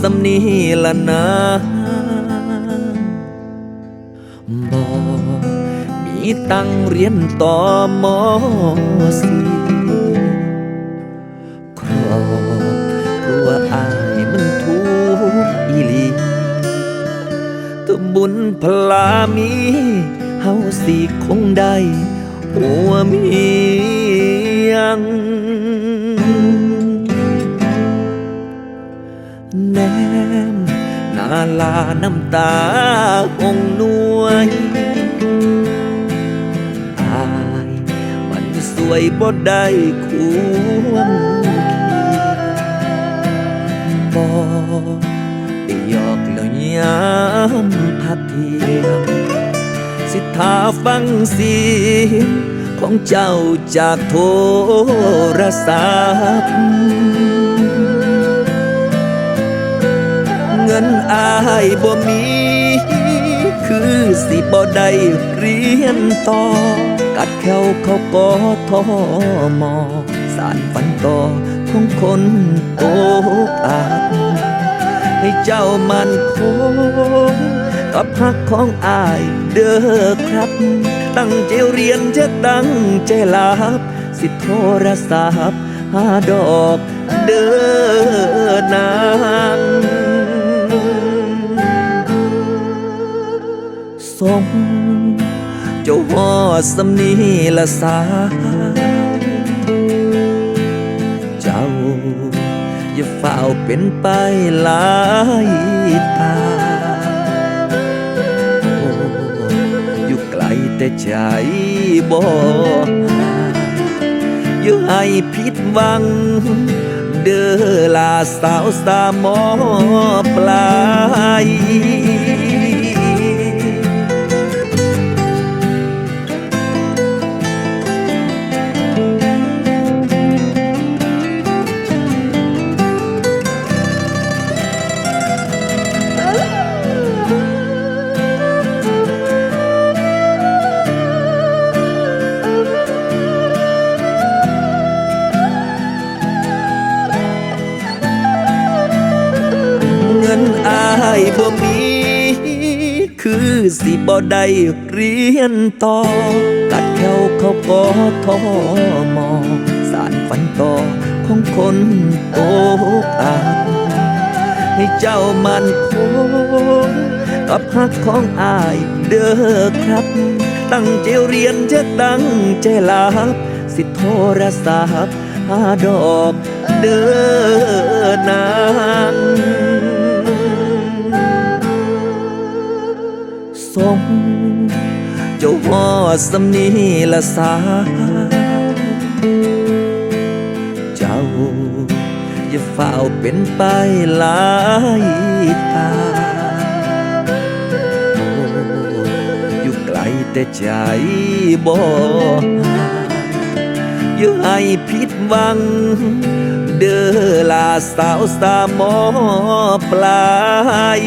สำนีละนะบ่มีตังเรียนต่อมอสีครอบครัวอายมันทุกอีลีถ้าบุญพลามี เฮาสิคงได้หัวมี น้ำตาหงนวยอายมันสวยบ่ได้ควรบ่ไปหยอกแล้วยามพักเที่ยงสิทาฟังเสียงของเจ้าจากโทรศัพท์ อายบ่มี คือสิบ่ได้เรียนต่อ กัดแควเขาก็ทอมอ สารฝันต่อของคนโอกอาจให้เจ้ามันคงกับฮักของอายเด้อครับ ตั้งใจเรียนจะตั้งใจลับสิโทรศัพท์หาดอกเด้อนา จ้าหอสำนีละสา เจ้า อย่าเฝ้าเป็นไปหลายตาอยู่ไกลแต่ใจบ่อย่าให้ผิดหวัง เด้อลาสาวสามอปลายายบ่มีคือสิบ่ได้เรียนต่อ กัดแควเขาก็ทอมอ สารฝันต่อของคนโอกอาจให้เจ้ามันคงกับฮักของอายเด้อครับ ตั้งใจเรียนจะตั้งใจหลับ สิโทรศัพท์หาดอกเด้อนา สำนีละสาเจ้า อย่าเฝ้าเป็นไปหลายตาโอ้อยู่ไกลแต่ใจบ่ห่าอย่าให้ผิดหวัง เด้อลาสาวสามอปลาย